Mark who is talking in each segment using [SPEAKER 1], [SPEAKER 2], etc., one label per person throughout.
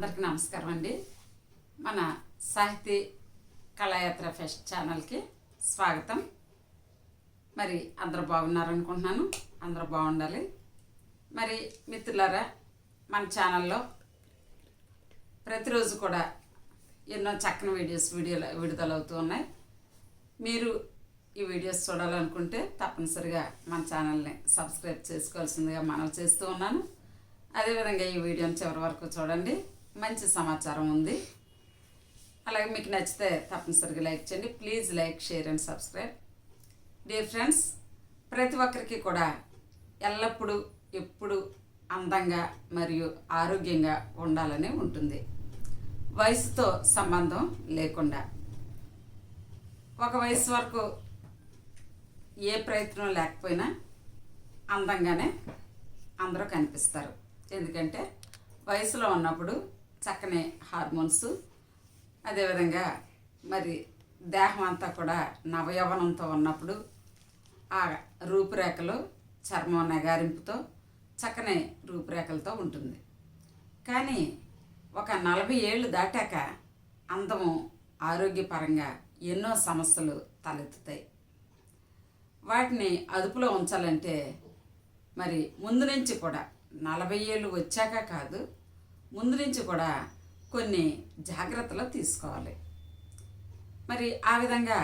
[SPEAKER 1] అందరికీ నమస్కారం అండి. మన సాహితీ కళాయాత్ర ఫెస్ట్ ఛానల్కి స్వాగతం. మరి అందరూ బాగున్నారనుకుంటున్నాను అందరూ బాగుండాలి. మరి మిత్రులారా మన ఛానల్లో ప్రతిరోజు కూడా ఎన్నో చక్కని వీడియోస్ వీడియోలు విడుదలవుతూ ఉన్నాయి. మీరు ఈ వీడియోస్ చూడాలనుకుంటే తప్పనిసరిగా మన ఛానల్ని సబ్స్క్రైబ్ చేసుకోవాల్సిందిగా మనం చేస్తూ ఉన్నాను. అదేవిధంగా ఈ వీడియోని చివరి వరకు చూడండి. మంచి సమాచారం ఉంది. అలాగే మీకు నచ్చితే తప్పనిసరిగా లైక్ చేయండి. Please like share and subscribe dear friends ప్రతి ఒక్కరికి కూడా ఎల్లప్పుడూ ఎప్పుడు అందంగా మరియు ఆరోగ్యంగా ఉండాలని ఉంటుంది. వయసుతో సంబంధం లేకుండా. ఒక వయసు వరకు ఏ ప్రయత్నం లేకపోయినా అందంగానే అందరూ కనిపిస్తారు. ఎందుకంటే వయసులో ఉన్నప్పుడు చక్కని హార్మోన్స్. అదేవిధంగా మరి దేహం అంతా కూడా నవయవనంతో ఉన్నప్పుడు ఆ రూపురేఖలు చర్మం నగారింపుతో చక్కని రూపురేఖలతో ఉంటుంది. కానీ ఒక నలభై ఏళ్ళు దాటాక అందము ఆరోగ్యపరంగా ఎన్నో సమస్యలు తలెత్తుతాయి. వాటిని అదుపులో ఉంచాలంటే మరి ముందు నుంచి కూడా నలభై ఏళ్ళు వచ్చాక కాదు ముందు నుంచి కూడా కొన్ని జాగ్రత్తలు తీసుకోవాలి. మరి ఆ విధంగా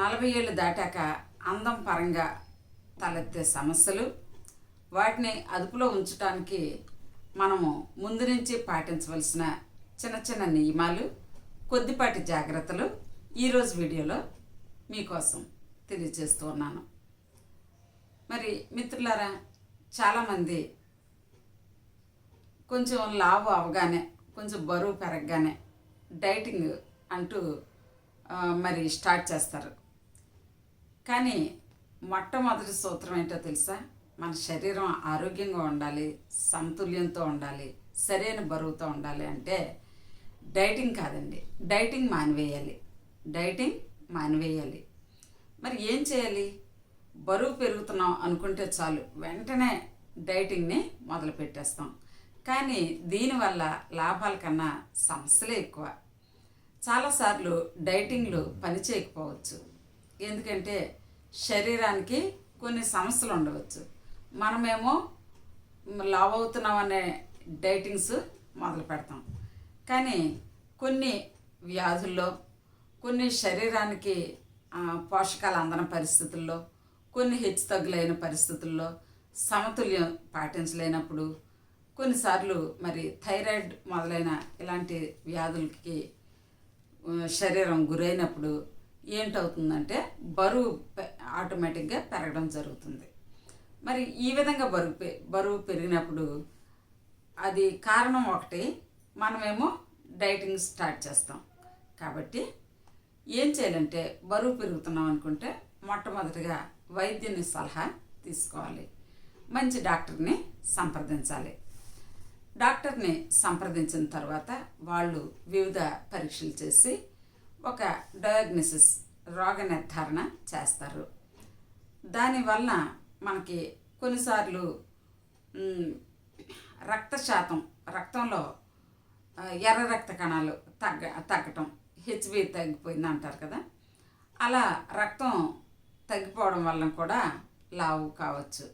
[SPEAKER 1] నలభై ఏళ్ళు దాటాక అందం పరంగా తలెత్తే సమస్యలు వాటిని అదుపులో ఉంచడానికి మనము ముందు నుంచి పాటించవలసిన చిన్న చిన్న నియమాలు కొద్దిపాటి జాగ్రత్తలు ఈరోజు వీడియోలో మీకోసం తెలియజేస్తూ ఉన్నాను. మరి మిత్రులారా చాలామంది కొంచెం లావు అవగానే కొంచెం బరువు పెరగగానే డైటింగ్ అంటూ మరి స్టార్ట్ చేస్తారు. కానీ మొట్టమొదటి సూత్రం ఏంటో తెలుసా? మన శరీరం ఆరోగ్యంగా ఉండాలి సమతుల్యంతో ఉండాలి సరైన బరువుతో ఉండాలి అంటే డైటింగ్ కాదండి. డైటింగ్ మానివేయాలి. డైటింగ్ మానివేయాలి. మరి ఏం చేయాలి? బరువు పెరుగుతున్నాం అనుకుంటే చాలు వెంటనే డైటింగ్ని మొదలు పెట్టేస్తాం కానీ దీనివల్ల లాభాల కన్నా సమస్యలే ఎక్కువ. చాలాసార్లు డైటింగ్లు పనిచేయకపోవచ్చు ఎందుకంటే శరీరానికి కొన్ని సమస్యలు ఉండవచ్చు. మనమేమో లావ్ అవుతున్నాం అనే డైటింగ్స్ మొదలు పెడతాం. కానీ కొన్ని వ్యాధుల్లో కొన్ని శరీరానికి పోషకాలు అందని పరిస్థితుల్లో కొన్ని హెచ్చు తగ్గులైన పరిస్థితుల్లో సమతుల్యం పాటించలేనప్పుడు కొన్నిసార్లు మరి థైరాయిడ్ మొదలైన ఇలాంటి వ్యాధులకి శరీరం గురైనప్పుడు ఏంటవుతుందంటే బరువు పె- ఆటోమేటిక్గా పెరగడం జరుగుతుంది. మరి ఈ విధంగా బరువు పె- బరువు పెరిగినప్పుడు అది కారణం ఒకటి మనమేమో డైటింగ్ స్టార్ట్ చేస్తాం. కాబట్టి ఏం చేయాలంటే బరువు పెరుగుతున్నాం అనుకుంటే మొట్టమొదటిగా వైద్యుని సలహా తీసుకోవాలి. మంచి డాక్టర్ని సంప్రదించాలి. డాక్టర్ని సంప్రదించిన తర్వాత వాళ్ళు వివిధ పరీక్షలు చేసి ఒక డయాగ్నోసిస్ రోగ నిర్ధారణ చేస్తారు. దానివల్ల మనకి కొన్నిసార్లు రక్త శాతం రక్తంలో ఎర్ర రక్త కణాలు తగ్గ తగ్గటం హెచ్బి తగ్గిపోయింది అంటారు కదా. అలా రక్తం తగ్గిపోవడం వల్ల కూడా లావు కావచ్చు.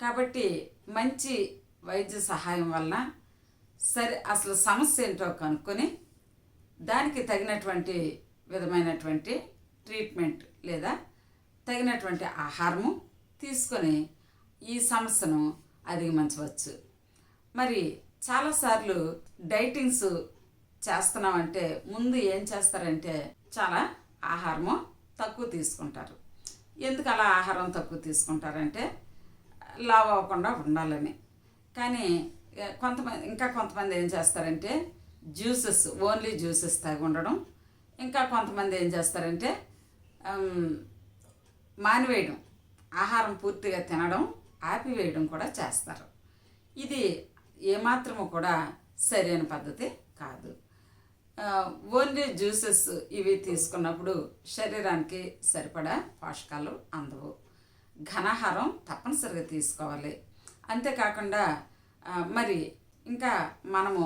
[SPEAKER 1] కాబట్టి మంచి వైద్య సహాయం వలన సరే అసలు సమస్య ఏంటో కనుక్కొని దానికి తగినటువంటి విధమైనటువంటి ట్రీట్మెంట్ లేదా తగినటువంటి ఆహారము తీసుకొని ఈ సమస్యను అధిగమించవచ్చు. మరి చాలాసార్లు డైటింగ్స్ చేస్తున్నామంటే ముందు ఏం చేస్తారంటే చాలా ఆహారము తక్కువ తీసుకుంటారు. ఎందుకు అలా ఆహారం తక్కువ తీసుకుంటారంటే లావు అవ్వకుండా ఉండాలని. కానీ కొంతమంది ఇంకా కొంతమంది ఏం చేస్తారంటే జ్యూసెస్ ఓన్లీ జ్యూసెస్ తాగి ఉండడం. ఇంకా కొంతమంది ఏం చేస్తారంటే మానివేయడం. ఆహారం పూర్తిగా తినడం ఆపివేయడం కూడా చేస్తారు. ఇది ఏమాత్రము కూడా సరైన పద్ధతి కాదు. ఓన్లీ జ్యూసెస్ ఇవి తీసుకున్నప్పుడు శరీరానికి సరిపడా పోషకాలు అందవు. ఘనాహారం తప్పనిసరిగా తీసుకోవాలి. అంతేకాకుండా మరి ఇంకా మనము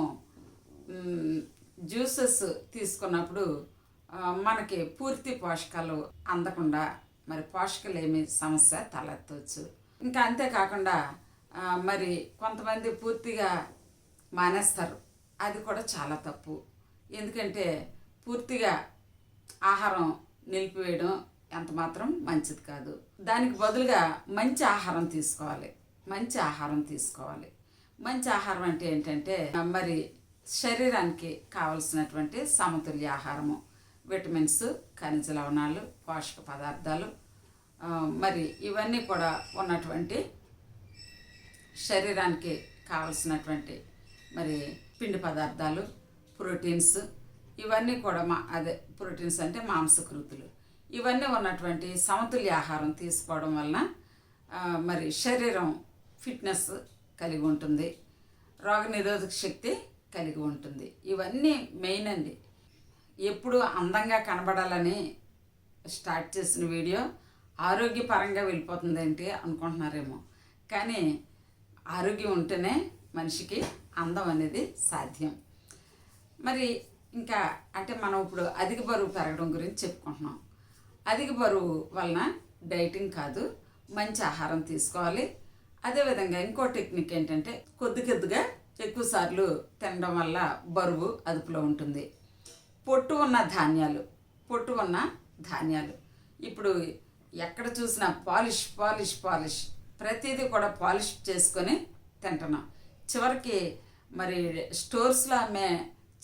[SPEAKER 1] జ్యూసెస్ తీసుకున్నప్పుడు మనకి పూర్తి పోషకాలు అందకుండా మరి పోషకలేమి సమస్య తలెత్తవచ్చు ఇంకా అంతేకాకుండా మరి కొంతమంది పూర్తిగా మానేస్తారు. అది కూడా చాలా తప్పు. ఎందుకంటే పూర్తిగా ఆహారం నిలిపివేయడం ఎంత మాత్రం మంచిది కాదు. దానికి బదులుగా మంచి ఆహారం తీసుకోవాలి. మంచి ఆహారం తీసుకోవాలి. మంచి ఆహారం అంటే ఏంటంటే మరి శరీరానికి కావలసినటువంటి సమతుల్య ఆహారము. విటమిన్స్ ఖనిజ లవణాలు పోషక పదార్థాలు మరి ఇవన్నీ కూడా ఉన్నటువంటి శరీరానికి కావలసినటువంటి మరి పిండి పదార్థాలు ప్రోటీన్స్ ఇవన్నీ కూడా మా అదే ప్రోటీన్స్ అంటే మాంసకృతులు. ఇవన్నీ ఉన్నటువంటి సమతుల్య ఆహారం తీసుకోవడం వలన మరి శరీరం ఫిట్నెస్ కలిగి ఉంటుంది. రోగనిరోధక శక్తి కలిగి ఉంటుంది. ఇవన్నీ మెయిన్ అండి. ఎప్పుడు అందంగా కనబడాలని స్టార్ట్ చేసిన వీడియో ఆరోగ్యపరంగా వెళ్ళిపోతుంది ఏంటి అనుకుంటున్నారేమో. కానీ ఆరోగ్యం ఉంటేనే మనిషికి అందం అనేది సాధ్యం. మరి ఇంకా అంటే మనం ఇప్పుడు అధిక బరువు పెరగడం గురించి చెప్పుకుంటున్నాం. అధిక బరువు వలన డైటింగ్ కాదు మంచి ఆహారం తీసుకోవాలి అదేవిధంగా ఇంకో టెక్నిక్ ఏంటంటే కొద్ది కొద్దిగా ఎక్కువసార్లు తినడం వల్ల బరువు అదుపులో ఉంటుంది. పొట్టు ఉన్న ధాన్యాలు పొట్టు ఉన్న ధాన్యాలు. ఇప్పుడు ఎక్కడ చూసినా పాలిష్ పాలిష్ పాలిష్. ప్రతిదీ కూడా పాలిష్ చేసుకొని తింటున్నాం. చివరికి మరి స్టోర్స్లో అమ్మే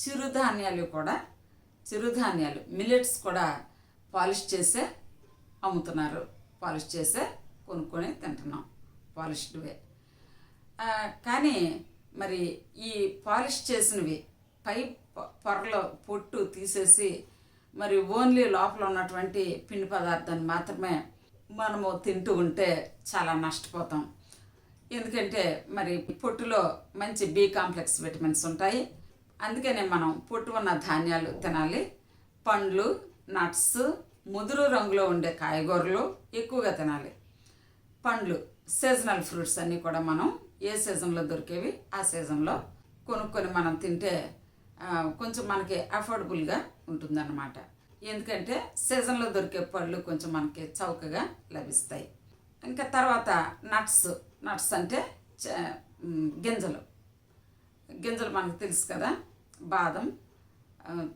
[SPEAKER 1] చిరుధాన్యాలు కూడా చిరుధాన్యాలు మిల్లెట్స్ కూడా పాలిష్ చేసే అమ్ముతున్నారు. పాలిష్ చేసే కొనుక్కొని తింటున్నాం. పాలిష్డ్వే కానీ మరి ఈ పాలిష్ చేసినవి పై పొరలో పొట్టు తీసేసి మరి ఓన్లీ లోపల ఉన్నటువంటి పిండి పదార్థాన్ని మాత్రమే మనము తింటూ ఉంటే చాలా నష్టపోతాం. ఎందుకంటే మరి పొట్టులో మంచి బి కాంప్లెక్స్ విటమిన్స్ ఉంటాయి. అందుకనే మనం పొట్టు ఉన్న ధాన్యాలు తినాలి. పండ్లు నట్స్ ముదురు రంగులో ఉండే కాయగూరలు ఎక్కువగా తినాలి. పండ్లు సీజనల్ ఫ్రూట్స్ అన్నీ కూడా మనం ఏ సీజన్లో దొరికేవి ఆ సీజన్లో కొనుక్కొని మనం తింటే కొంచెం మనకి అఫోర్డబుల్గా ఉంటుందన్నమాట. ఎందుకంటే సీజన్లో దొరికే పళ్ళు కొంచెం మనకి చౌకగా లభిస్తాయి. ఇంకా తర్వాత నట్స్ నట్స్ అంటే చ- గింజలు. గింజలు మనకు తెలుసు కదా బాదం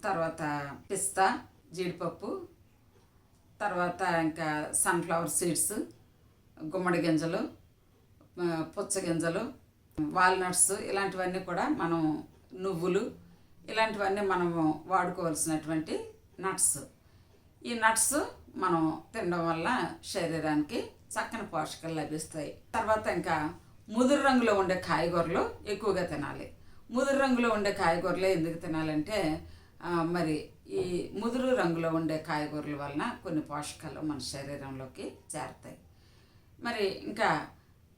[SPEAKER 1] తర్వాత పిస్తా జీడిపప్పు తర్వాత ఇంకా సన్ఫ్లవర్ సీడ్స్ గుమ్మడి గింజలు పుచ్చ గింజలు వాల్నట్స్ ఇలాంటివన్నీ కూడా మనం నువ్వులు ఇలాంటివన్నీ మనము వాడుకోవాల్సినటువంటి నట్స్. ఈ నట్స్ మనం తినడం వల్ల శరీరానికి చక్కని పోషకాలు లభిస్తాయి. తర్వాత ఇంకా ముదురు రంగులో ఉండే కాయగూరలు ఎక్కువగా తినాలి. ముదురు రంగులో ఉండే కాయగూరలు ఎందుకు తినాలంటే మరి ఈ ముదురు రంగులో ఉండే కాయగూరల వలన కొన్ని పోషకాలు మన శరీరంలోకి చేరతాయి. మరి ఇంకా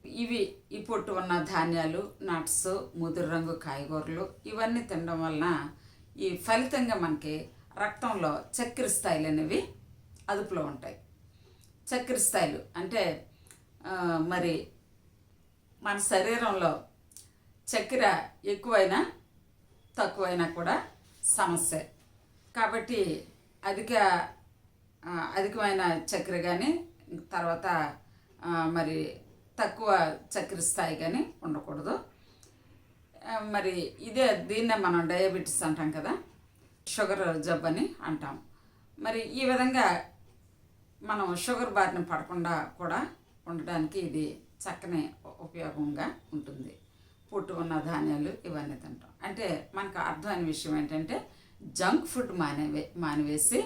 [SPEAKER 1] ఇవి ఈ పొట్టు ఉన్న ధాన్యాలు నట్స్ ముదురు రంగు కాయగూరలు ఇవన్నీ తినడం వలన ఈ ఫలితంగా మనకి రక్తంలో చక్కెర స్థాయిలు అనేవి అదుపులో ఉంటాయి. చక్కెర స్థాయిలు అంటే మరి మన శరీరంలో చక్కెర ఎక్కువైనా తక్కువైనా కూడా సమస్య. కాబట్టి అధిక అధికమైన చక్కెర కానీ తర్వాత మరి తక్కువ చక్కెర స్థాయి కానీ ఉండకూడదు మరి ఇదే దీన్నే మనం డయాబెటీస్ అంటాం కదా షుగర్ జబ్బు అని అంటాం. మరి ఈ విధంగా మనం షుగర్ బారిన పడకుండా కూడా ఉండడానికి ఇది చక్కని ఉపయోగంగా ఉంటుంది. పుట్టు ఉన్న ధాన్యాలు ఇవన్నీ తింటాం. అంటే మనకు అర్థమైన విషయం ఏంటంటే జంక్ ఫుడ్ మానే మానివేసి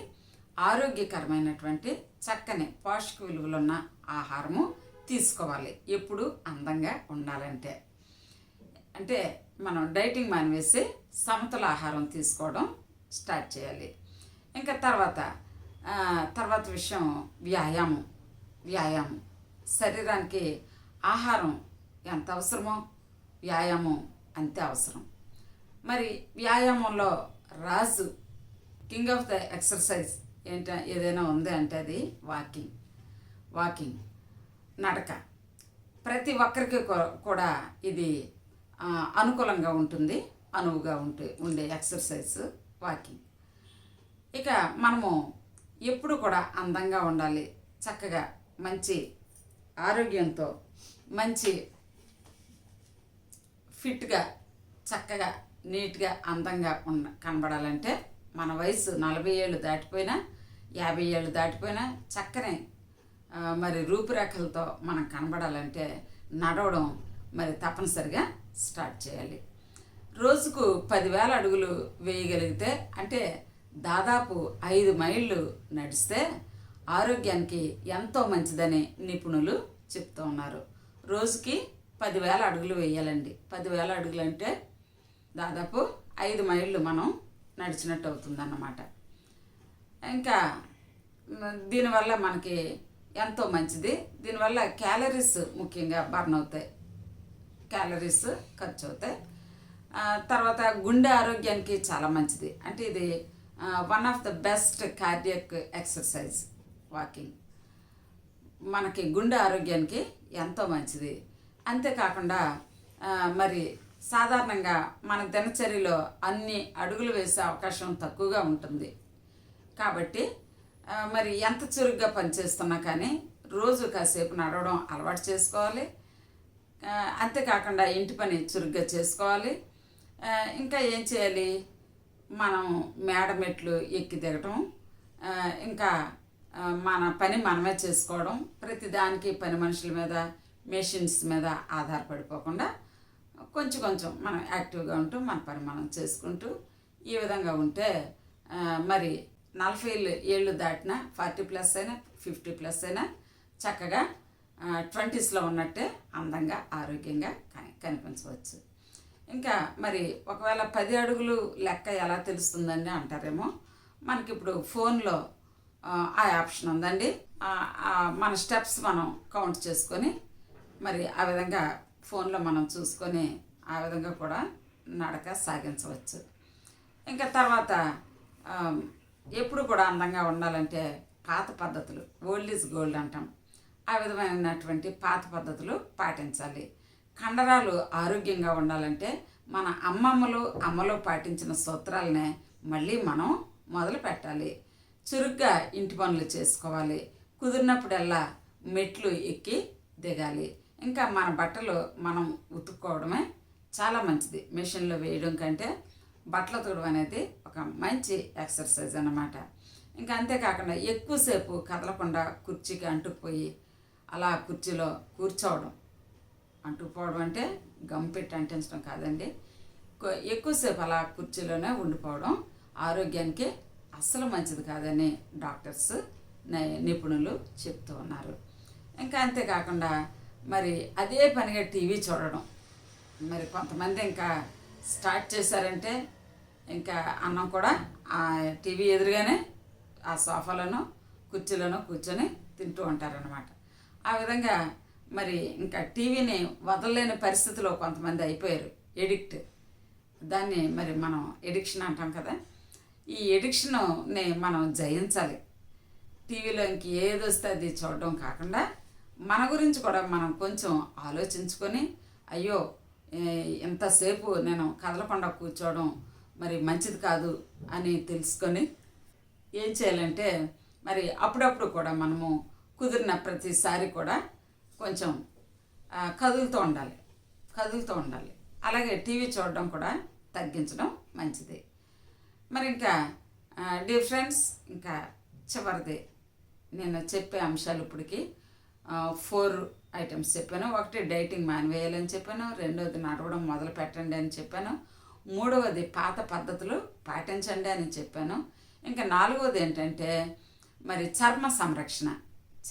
[SPEAKER 1] ఆరోగ్యకరమైనటువంటి చక్కని పోషక విలువలున్న ఆహారము తీసుకోవాలి. ఎప్పుడు అందంగా ఉండాలంటే. అంటే మనం డైటింగ్ మానివేసి సమతుల ఆహారం తీసుకోవడం స్టార్ట్ చేయాలి. ఇంకా తర్వాత తర్వాత విషయం వ్యాయామం. వ్యాయామం. శరీరానికి ఆహారం ఎంత అవసరమో వ్యాయామం అంతే అవసరం. మరి వ్యాయామంలో రాజు కింగ్ ఆఫ్ ద ఎక్సర్సైజ్ ఏంట ఏదైనా ఉంది అంటే అది వాకింగ్. వాకింగ్. నడక. ప్రతి ఒక్కరికి కూడా ఇది అనుకూలంగా ఉంటుంది. అనువుగా ఉంటే ఉండే ఎక్సర్సైజ్ వాకింగ్. ఇక మనము ఎప్పుడు కూడా అందంగా ఉండాలి. చక్కగా మంచి ఆరోగ్యంతో మంచి ఫిట్గా చక్కగా నీట్గా అందంగా ఉన్న కనబడాలంటే మన వయసు నలభై ఏళ్ళు దాటిపోయినా యాభై ఏళ్ళు దాటిపోయినా చక్కని మరి రూపురేఖలతో మనం కనబడాలంటే నడవడం మరి తప్పనిసరిగా స్టార్ట్ చేయాలి. రోజుకు పదివేల అడుగులు వేయగలిగితే అంటే దాదాపు ఐదు మైళ్ళు నడిస్తే ఆరోగ్యానికి ఎంతో మంచిదని నిపుణులు చెప్తూ ఉన్నారు. రోజుకి పదివేల అడుగులు వేయాలండి. పదివేల అడుగులు అంటే దాదాపు ఐదు మైళ్ళు మనం నడిచినట్టు అవుతుందన్నమాట. ఇంకా దీనివల్ల మనకి ఎంతో మంచిది. దీనివల్ల క్యాలరీస్ ముఖ్యంగా బర్న్ అవుతాయి. క్యాలరీస్ ఖర్చు అవుతాయి తర్వాత గుండె ఆరోగ్యానికి చాలా మంచిది. అంటే ఇది one of the best cardiac exercise walking మనకి గుండె ఆరోగ్యానికి ఎంతో మంచిది. అంతేకాకుండా మరి సాధారణంగా మన దినచర్యలో అన్ని అడుగులు వేసే అవకాశం తక్కువగా ఉంటుంది. కాబట్టి మరి ఎంత చురుగ్గా పనిచేస్తున్నా కానీ రోజు కాసేపు నడవడం అలవాటు చేసుకోవాలి. అంతేకాకుండా ఇంటి పని చురుగ్గా చేసుకోవాలి. ఇంకా ఏం చేయాలి? మనం మేడ మెట్లు ఎక్కి దిగటం ఇంకా మన పని మనమే చేసుకోవడం ప్రతిదానికి పని మనుషుల మీద మెషిన్స్ మీద ఆధారపడిపోకుండా కొంచెం కొంచెం మనం యాక్టివ్గా ఉంటూ మన పని మనం చేసుకుంటూ ఈ విధంగా ఉంటే మరి నలభై ఏళ్ళు ఏళ్ళు దాటినా ఫార్టీ ప్లస్ అయినా ఫిఫ్టీ ప్లస్ అయినా చక్కగా ట్వంటీస్లో ఉన్నట్టే అందంగా ఆరోగ్యంగా కనిపించవచ్చు. ఇంకా మరి ఒకవేళ పది అడుగులు లెక్క ఎలా తెలుస్తుందని అంటారేమో మనకి ఇప్పుడు ఫోన్లో ఆ, ఆప్షన్ ఉందండి. మన స్టెప్స్ మనం కౌంట్ చేసుకొని మరి ఆ విధంగా ఫోన్లో మనం చూసుకొని ఆ విధంగా కూడా నడక సాగించవచ్చు. ఇంకా తర్వాత ఎప్పుడు కూడా అందంగా ఉండాలంటే పాత పద్ధతులు ఓల్డ్ ఈజ్ గోల్డ్ అంటాం. ఆ విధమైనటువంటి పాత పద్ధతులు పాటించాలి. కండరాలు ఆరోగ్యంగా ఉండాలంటే మన అమ్మమ్మలు అమ్మలు పాటించిన సూత్రాలనే మళ్ళీ మనం మొదలు పెట్టాలి. చురుగ్గా ఇంటి పనులు చేసుకోవాలి. కుదిరినప్పుడల్లా మెట్లు ఎక్కి దిగాలి. ఇంకా మన బట్టలు మనం ఉతుక్కోవడమే చాలా మంచిది. మిషన్లో వేయడం కంటే బట్టలు తుడవ అనేది ఒక మంచి ఎక్సర్సైజ్ అన్నమాట. ఇంకా అంతేకాకుండా ఎక్కువసేపు కదలకుండా కుర్చీకి అంటుకుపోయి అలా కుర్చీలో కూర్చోవడం. అంటుకుపోవడం అంటే గంపెట్టి అంటించడం కాదండి. ఎక్కువసేపు అలా కుర్చీలోనే ఉండిపోవడం ఆరోగ్యానికి అస్సలు మంచిది కాదని డాక్టర్స్ నిపుణులు చెప్తూ ఉన్నారు. ఇంకా అంతేకాకుండా మరి అదే పనిగా టీవీ చూడడం. మరి కొంతమంది ఇంకా స్టార్ట్ చేశారంటే ఇంకా అన్నం కూడా ఆ టీవీ ఎదురుగానే ఆ సోఫాలోనో కుర్చీలోనో కూర్చొని తింటూ ఉంటారనమాట ఆ విధంగా మరి ఇంకా టీవీని వదలలేని పరిస్థితిలో కొంతమంది అయిపోయారు ఎడిక్ట్. దాన్ని మరి మనం ఎడిక్షన్ అంటాం కదా. ఈ ఎడిక్షన్ని మనం జయించాలి. టీవీలో ఇంక ఏది వస్తే అది చూడడం కాకుండా మన గురించి కూడా మనం కొంచెం ఆలోచించుకొని అయ్యో ఎంతసేపు ఇంతసేపు నేను కదలకుండా కూర్చోవడం మరి మంచిది కాదు అని తెలుసుకొని ఏం చేయాలంటే మరి అప్పుడప్పుడు కూడా మనము కుదిరిన ప్రతిసారి కూడా కొంచెం కదులుతూ ఉండాలి. కదులుతూ ఉండాలి. అలాగే టీవీ చూడడం కూడా తగ్గించడం మంచిది. మరి ఇంకా డియర్ ఫ్రెండ్స్ ఇంకా చివరిది నేను చెప్పే అంశాలు ఇప్పటికి ఫోర్ ఐటమ్స్ చెప్పాను. ఒకటి డైటింగ్ మానివేయాలని చెప్పాను. రెండవది నడవడం మొదలు పెట్టండి అని చెప్పాను. మూడవది పాత పద్ధతులు పాటించండి అని చెప్పాను. ఇంకా నాలుగవది ఏంటంటే మరి చర్మ సంరక్షణ.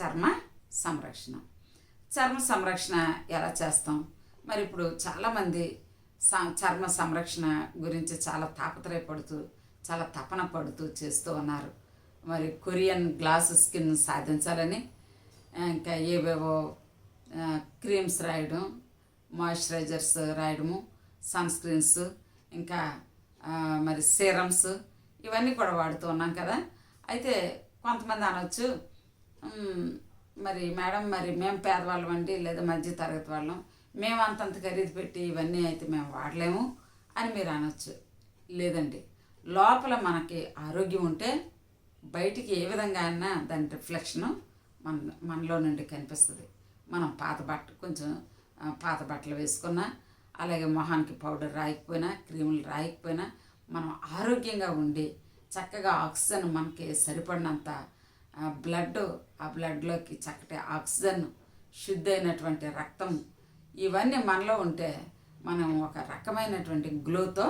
[SPEAKER 1] చర్మ సంరక్షణ. చర్మ సంరక్షణ ఎలా చేస్తాం? మరి ఇప్పుడు చాలామంది చర్మ సంరక్షణ గురించి చాలా తాపత్రయపడుతూ చాలా తపన పడుతూ చేస్తూ ఉన్నారు. మరి కొరియన్ గ్లాస్ స్కిన్ సాధించాలని ఇంకా ఏవేవో క్రీమ్స్ రాయడం మాయిశ్చరైజర్స్ రాయడము సన్ స్క్రీన్స్ ఇంకా మరి సీరమ్స్ ఇవన్నీ కూడా వాడుతూ ఉన్నాం కదా. అయితే కొంతమంది అనొచ్చు మరి మేడం మరి మేము పేదవాళ్ళం అండి లేదా మధ్య తరగతి వాళ్ళం మేము అంతంత ఖరీదు పెట్టి ఇవన్నీ అయితే మేము వాడలేము అని మీరు అనొచ్చు. లేదండి. లోపల మనకి ఆరోగ్యం ఉంటే బయటికి ఏ విధంగా అయినా దాని రిఫ్లెక్షను మన మనలో నుండి కనిపిస్తుంది. మనం పాత బట్ట కొంచెం పాత బట్టలు వేసుకున్నా అలాగే మొహానికి పౌడర్ రాయకపోయినా క్రీములు రాయకపోయినా మనం ఆరోగ్యంగా ఉండి చక్కగా ఆక్సిజన్ మనకి సరిపడినంత బ్లడ్ ఆ బ్లడ్లోకి చక్కటి ఆక్సిజన్ శుద్ధైనటువంటి రక్తం ఇవన్నీ మనలో ఉంటే మనం ఒక రకమైనటువంటి గ్లోతో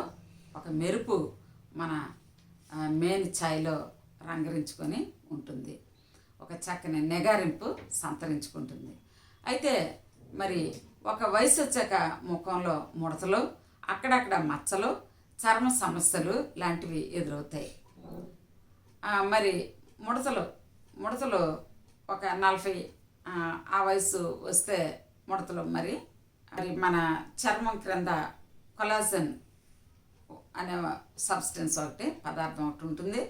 [SPEAKER 1] ఒక మెరుపు మన ఆ, మేని ఛాయ్లో రంగరించుకొని ఉంటుంది. ఒక చక్కని నెగారింపు సంతరించుకుంటుంది. అయితే మరి ఒక వయసు వచ్చాక ముఖంలో ముడతలు అక్కడక్కడ మచ్చలు చర్మ సమస్యలు లాంటివి ఎదురవుతాయి. మరి ముడతలు ముడతలు ఒక నలభై ఆ, వయసు వస్తే ముడతలు మరి మరి మన చర్మం క్రింద కొలాజన్ అనే సబ్స్టెన్స్ ఒకటి పదార్థం ఒకటి ఉంటుంది.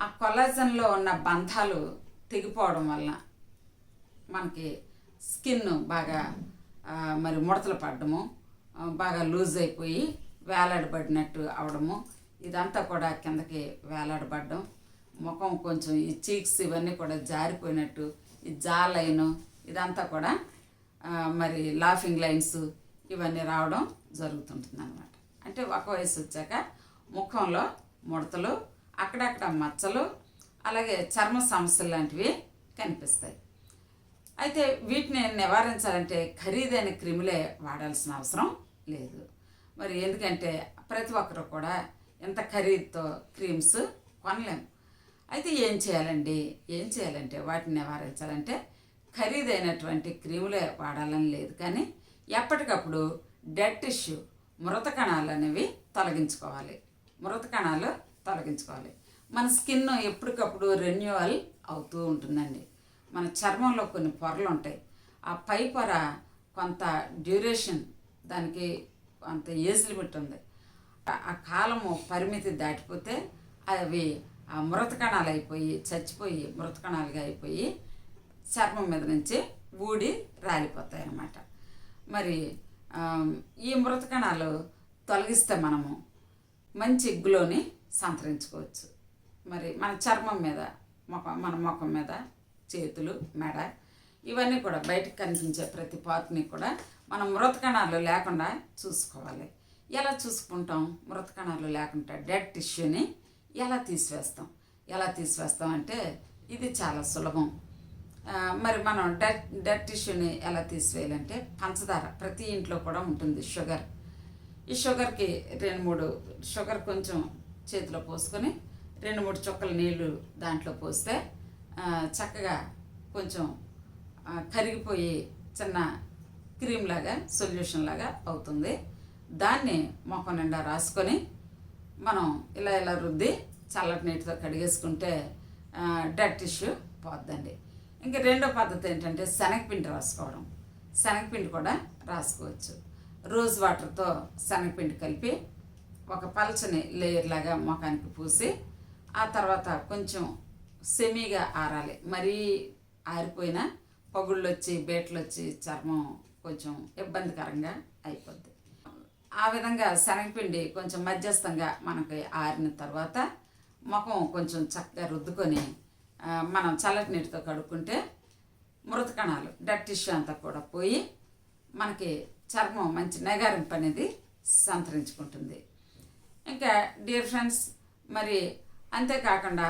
[SPEAKER 1] ఆ కొలాజన్లో ఉన్న బంధాలు తెగిపోవడం వలన మనకి స్కిన్ బాగా మరి ముడతలు పడడము బాగా లూజ్ అయిపోయి వేలాడబడినట్టు అవడము ఇదంతా కూడా కిందకి వేలాడబడ్డం ముఖం కొంచెం ఈ చీక్స్ ఇవన్నీ కూడా జారిపోయినట్టు ఈ జాలైను ఇదంతా కూడా మరి లాఫింగ్ లైన్స్ ఇవన్నీ రావడం జరుగుతుంటుంది అనమాట అంటే ఒక వయసు వచ్చాక ముఖంలో ముడతలు అక్కడక్కడ మచ్చలు అలాగే చర్మ సమస్యలు లాంటివి కనిపిస్తాయి. అయితే వీటిని నివారించాలంటే ఖరీదైన క్రిములే వాడాల్సిన అవసరం లేదు. మరి ఎందుకంటే ప్రతి ఒక్కరు కూడా ఎంత ఖరీదుతో క్రీమ్స్ కొనలేము. అయితే ఏం చేయాలండి? ఏం చేయాలంటే వాటిని నివారించాలంటే ఖరీదైనటువంటి క్రీములే వాడాలని లేదు. కానీ ఎప్పటికప్పుడు డెడ్ టిష్యూ మృత కణాలు అనేవి తొలగించుకోవాలి. మృత కణాలు తొలగించుకోవాలి. మన స్కిన్ ఎప్పటికప్పుడు రెన్యువల్ అవుతూ ఉంటుందండి. మన చర్మంలో కొన్ని పొరలు ఉంటాయి. ఆ పై పొర కొంత డ్యూరేషన్ దానికి కొంత ఏజ్ లిమిట్ ఉంది. ఆ- కాలము పరిమితి దాటిపోతే అవి ఆ మృత కణాలు అయిపోయి చచ్చిపోయి మృత కణాలుగా అయిపోయి చర్మం మీద నుంచి ఊడి రాలిపోతాయి అన్నమాట మరి ఈ మృత కణాలు తొలగిస్తే మనము మంచి గ్లోని సంతరించుకోవచ్చు. మరి మన చర్మం మీద ముఖం మన ముఖం మీద చేతులు మెడ ఇవన్నీ కూడా బయటకు కనిపించే ప్రతి పార్ట్ని కూడా మనం మృత కణాలు లేకుండా చూసుకోవాలి. ఎలా చూసుకుంటాం? మృత కణాలు లేకుండా డెడ్ టిష్యూని ఎలా తీసివేస్తాం? ఎలా తీసివేస్తాం అంటే ఇది చాలా సులభం. మరి మనం డెడ్ డెడ్ టిష్యూని ఎలా తీసివేయాలంటే పంచదార ప్రతి ఇంట్లో కూడా ఉంటుంది షుగర్. ఈ షుగర్కి రెండు మూడు షుగర్ కొంచెం చేతిలో పోసుకొని రెండు మూడు చుక్కల నీళ్ళు దాంట్లో పోస్తే చక్కగా కొంచెం కరిగిపోయి చిన్న క్రీమ్ లాగా సొల్యూషన్ లాగా అవుతుంది. దాన్ని మొఖం నిండా రాసుకొని మనం ఇలా ఇలా రుద్ది చల్లటి నీటితో కడిగేసుకుంటే డెడ్ టిష్యూ పోద్దండి. ఇంకా రెండో పద్ధతి ఏంటంటే శనగపిండి రాసుకోవడం. శనగపిండి కూడా రాసుకోవచ్చు. రోజ్ వాటర్తో శనగపిండి కలిపి ఒక పలచని లేయర్ లాగా ముఖానికి పూసి ఆ తర్వాత కొంచెం సెమీగా ఆరాలి. మరీ ఆరిపోయినా పగుళ్ళు వచ్చి బేట్లు వచ్చి చర్మం కొంచెం ఇబ్బందికరంగా అయిపోద్ది. ఆ విధంగా శనగపిండి కొంచెం మధ్యస్థంగా మనకి ఆరిన తర్వాత ముఖం కొంచెం చక్కగా రుద్దుకొని మనం చల్లటి నీటితో కడుక్కుంటే మృత కణాలు డెడ్ టిష్యూ అంతా కూడా పోయి మనకి చర్మం మంచి నగారింపు అనేది సంతరించుకుంటుంది. ఇంకా డియర్ ఫ్రెండ్స్ మరి అంతేకాకుండా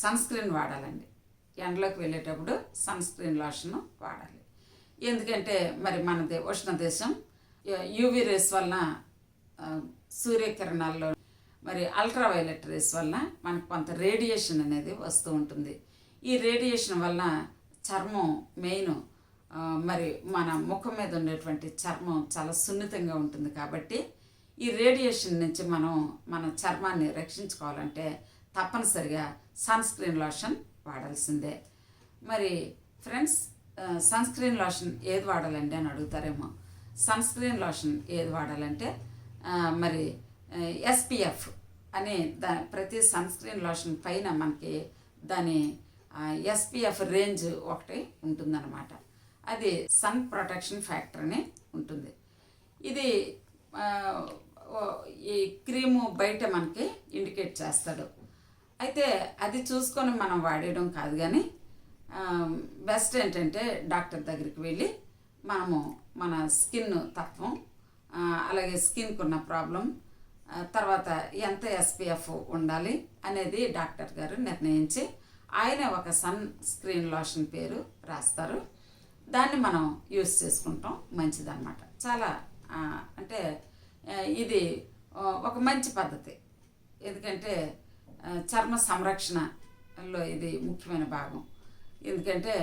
[SPEAKER 1] సన్ స్క్రీన్ వాడాలండి. ఎండలోకి వెళ్ళేటప్పుడు సన్ స్క్రీన్ లోషన్ వాడాలి. ఎందుకంటే మరి మనది ఉష్ణ దేశం యూవి రేస్ వలన సూర్యకిరణాల్లో మరి అల్ట్రావైలెట్ రేస్ వలన మనకు కొంత రేడియేషన్ అనేది వస్తూ ఉంటుంది. ఈ రేడియేషన్ వలన చర్మం మెయిన్ మరి మన ముఖం మీద ఉండేటువంటి చర్మం చాలా సున్నితంగా ఉంటుంది కాబట్టి ఈ రేడియేషన్ నుంచి మనం మన చర్మాన్ని రక్షించుకోవాలంటే తప్పనిసరిగా సన్ స్క్రీన్ లోషన్ వాడాల్సిందే. మరి ఫ్రెండ్స్ సన్ స్క్రీన్ లోషన్ ఏది వాడాలండి అని అడుగుతారేమో. సన్ స్క్రీన్ లోషన్ ఏది వాడాలంటే మరి ఎస్పిఎఫ్ అనే దా ప్రతి సన్ స్క్రీన్ లోషన్ పైన మనకి దాని ఎస్పిఎఫ్ రేంజ్ ఒకటి ఉంటుందన్నమాట. అది సన్ ప్రొటెక్షన్ ఫ్యాక్టర్ అని ఉంటుంది. ఇది ఈ క్రీము బయట మనకి ఇండికేట్ చేస్తాడు. అయితే అది చూసుకొని మనం వాడేయడం కాదు కానీ బెస్ట్ ఏంటంటే డాక్టర్ దగ్గరికి వెళ్ళి మనము మన స్కిన్ తత్వం అలాగే స్కిన్కి ఉన్న ప్రాబ్లం తర్వాత ఎంత ఎస్పీఎఫ్ ఉండాలి అనేది డాక్టర్ గారు నిర్ణయించి ఆయన ఒక సన్ స్క్రీన్ లోషన్ పేరు రాస్తారు. దాన్ని మనం యూస్ చేసుకుంటాం మంచిదన్నమాట. చాలా అంటే ఇది ఒక మంచి పద్ధతి. ఎందుకంటే చర్మ సంరక్షణలో ఇది ముఖ్యమైన భాగం. ఎందుకంటే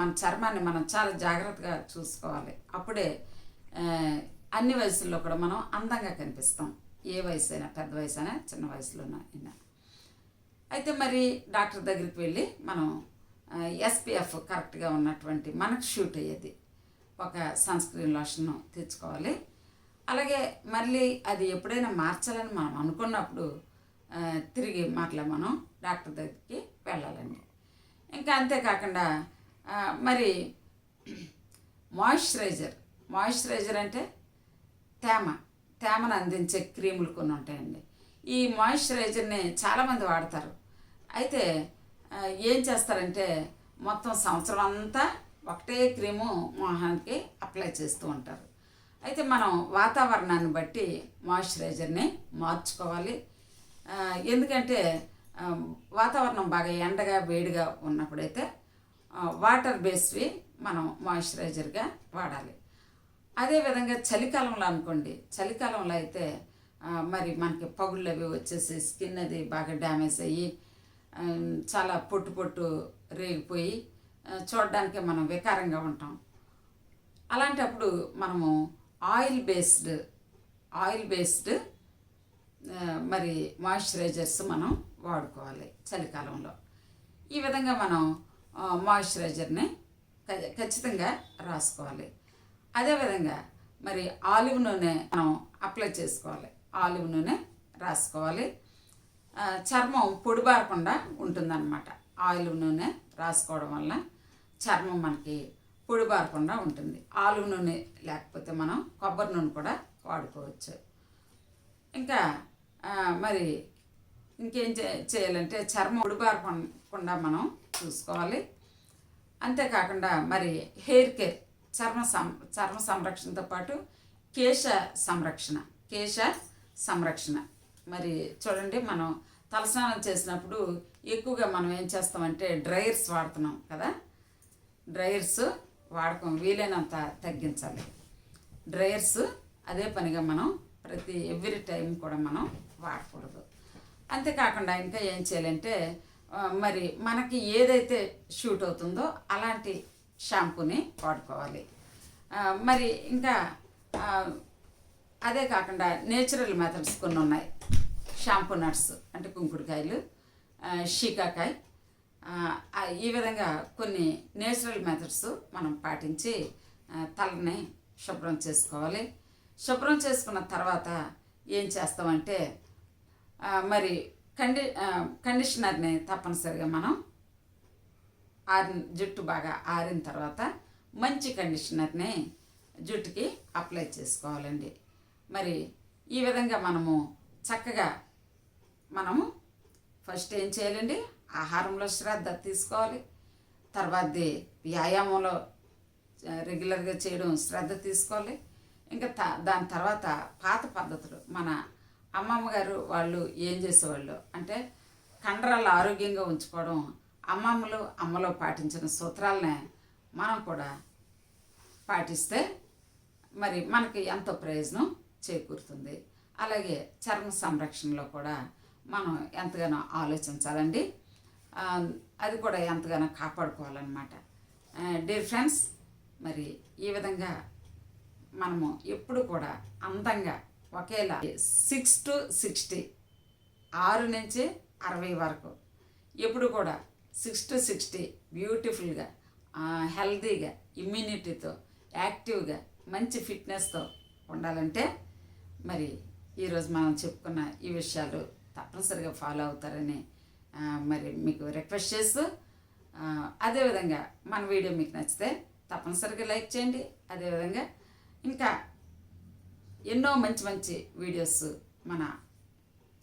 [SPEAKER 1] మన చర్మాన్ని మనం చాలా జాగ్రత్తగా చూసుకోవాలి. అప్పుడే అన్ని వయసుల్లో కూడా మనం అందంగా కనిపిస్తాం. ఏ వయసు అయినా పెద్ద వయసు అయినా చిన్న వయసులోనైనా అయినా. అయితే మరి డాక్టర్ దగ్గరికి వెళ్ళి మనం ఎస్పిఎఫ్ కరెక్ట్గా ఉన్నటువంటి మనకు షూట్ అయ్యేది. ఒక సన్ స్క్రీన్ లోషన్ తెచ్చుకోవాలి. అలాగే మళ్ళీ అది ఎప్పుడైనా మార్చాలని మనం అనుకున్నప్పుడు తిరిగి మరలా మనం డాక్టర్ దగ్గరికి వెళ్ళాలండి. ఇంకా అంతేకాకుండా మరి మాయిశ్చరైజర్ మాయిశ్చరైజర్ అంటే తేమ తేమను అందించే క్రీములు కొన్ని ఉంటాయండి. ఈ మాయిశ్చరైజర్ని చాలామంది వాడతారు. అయితే ఏం చేస్తారంటే మొత్తం సంవత్సరం అంతా ఒకటే క్రీము మొహానికి అప్లై చేస్తూ ఉంటారు. అయితే మనం వాతావరణాన్ని బట్టి మాయిశ్చరైజర్ని మార్చుకోవాలి. ఎందుకంటే వాతావరణం బాగా ఎండగా వేడిగా ఉన్నప్పుడైతే వాటర్ బేస్వి మనం మాయిశ్చరైజర్గా వాడాలి. అదేవిధంగా చలికాలంలో అనుకోండి చలికాలంలో అయితే మరి మనకి పగుళ్ళు అవి వచ్చేసి స్కిన్ అది బాగా డ్యామేజ్ అయ్యి చాలా పొట్టు పొట్టు రేగిపోయి చూడడానికి మనం వికారంగా ఉంటాం. అలాంటప్పుడు మనము ఆయిల్ బేస్డ్ ఆయిల్ బేస్డ్ మరి మాయిశ్చరైజర్స్ మనం వాడుకోవాలి చలికాలంలో. ఈ విధంగా మనం మాయిశ్చరైజర్ని ఖచ్చితంగా రాసుకోవాలి. అదేవిధంగా మరి ఆలివ్ నూనె మనం అప్లై చేసుకోవాలి. ఆలివ్ నూనె రాసుకోవాలి. చర్మం పొడిబారకుండా ఉంటుందన్నమాట. ఆలివ్ నూనె రాసుకోవడం వల్ల చర్మం మనకి పొడిబారకుండా ఉంటుంది. ఆలివ్ నూనె లేకపోతే మనం కొబ్బరి నూనె కూడా వాడుకోవచ్చు. ఇంకా మరి ఇంకేం చే చేయాలంటే చర్మం ఉడిపారకుండా మనం చూసుకోవాలి. అంతేకాకుండా మరి హెయిర్ కేర్ చర్మ సం చర్మ సంరక్షణతో పాటు కేశ సంరక్షణ కేశ సంరక్షణ. మరి చూడండి మనం తలస్నానం చేసినప్పుడు ఎక్కువగా మనం ఏం చేస్తామంటే డ్రైయర్స్ వాడుతున్నాం కదా. డ్రైయర్స్ వాడకం వీలైనంత తగ్గించాలి. డ్రైయర్స్ అదే పనిగా మనం ప్రతి ఎవ్రీ టైం కూడా మనం వాడకూడదు. అంతేకాకుండా ఇంకా ఏం చేయాలంటే మరి మనకి ఏదైతే షూట్ అవుతుందో అలాంటి షాంపూని వాడుకోవాలి. మరి ఇంకా అదే కాకుండా నేచురల్ మెథడ్స్ కొన్ని ఉన్నాయి. షాంపూ నట్స్ అంటే కుంకుడుకాయలు షీకాకాయ ఈ విధంగా కొన్ని నేచురల్ మెథడ్స్ మనం పాటించి తలని శుభ్రం చేసుకోవాలి. శుభ్రం చేసుకున్న తర్వాత ఏం చేస్తామంటే మరి కండి కండిషనర్ని తప్పనిసరిగా మనం ఆరిన జుట్టు బాగా ఆరిన తర్వాత మంచి కండిషనర్ని జుట్టుకి అప్లై చేసుకోవాలండి. మరి ఈ విధంగా మనము చక్కగా మనము ఫస్ట్ ఏం చేయాలండి? ఆహారంలో శ్రద్ధ తీసుకోవాలి. తర్వాతది వ్యాయామంలో రెగ్యులర్గా చేయడం శ్రద్ధ తీసుకోవాలి. ఇంకా త దాని తర్వాత పాత పద్ధతులు మన అమ్మమ్మ గారు వాళ్ళు ఏం చేసేవాళ్ళు అంటే కండరాలు ఆరోగ్యంగా ఉంచుకోవడం అమ్మమ్మలు అమ్మలో పాటించిన సూత్రాలనే మనం కూడా పాటిస్తే మరి మనకి ఎంతో ప్రయోజనం చేకూరుతుంది. అలాగే చర్మ సంరక్షణలో కూడా మనం ఎంతగానో ఆలోచించాలండి. అది కూడా ఎంతగానో కాపాడుకోవాలన్నమాట. డియర్ ఫ్రెండ్స్ మరి ఈ విధంగా మనము ఎప్పుడు కూడా అందంగా ఒకేలా సిక్స్ టు సిక్స్టీ ఆరు నుంచి అరవై వరకు. ఎప్పుడు కూడా సిక్స్ టు సిక్స్టీ బ్యూటిఫుల్గా హెల్తీగా ఇమ్యూనిటీతో యాక్టివ్గా మంచి ఫిట్నెస్తో ఉండాలంటే మరి ఈరోజు మనం చెప్పుకున్న ఈ విషయాలు తప్పనిసరిగా ఫాలో అవుతారని మరి మీకు రిక్వెస్ట్ చేస్తూ అదేవిధంగా మన వీడియో మీకు నచ్చితే తప్పనిసరిగా లైక్ చేయండి. అదేవిధంగా ఇంకా ఎన్నో మంచి మంచి వీడియోస్ మన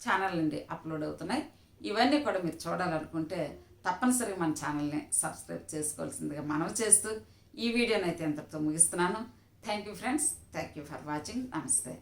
[SPEAKER 1] ఛానల్ నుండి అప్లోడ్ అవుతున్నాయి. ఇవన్నీ కూడా మీరు చూడాలనుకుంటే తప్పనిసరిగా మన ఛానల్ని సబ్స్క్రైబ్ చేసుకోవాల్సిందిగా మనవి చేస్తూ ఈ వీడియోనైతే ఇంతటితో ముగిస్తున్నాను. Thank you friends thank you for watching నమస్తే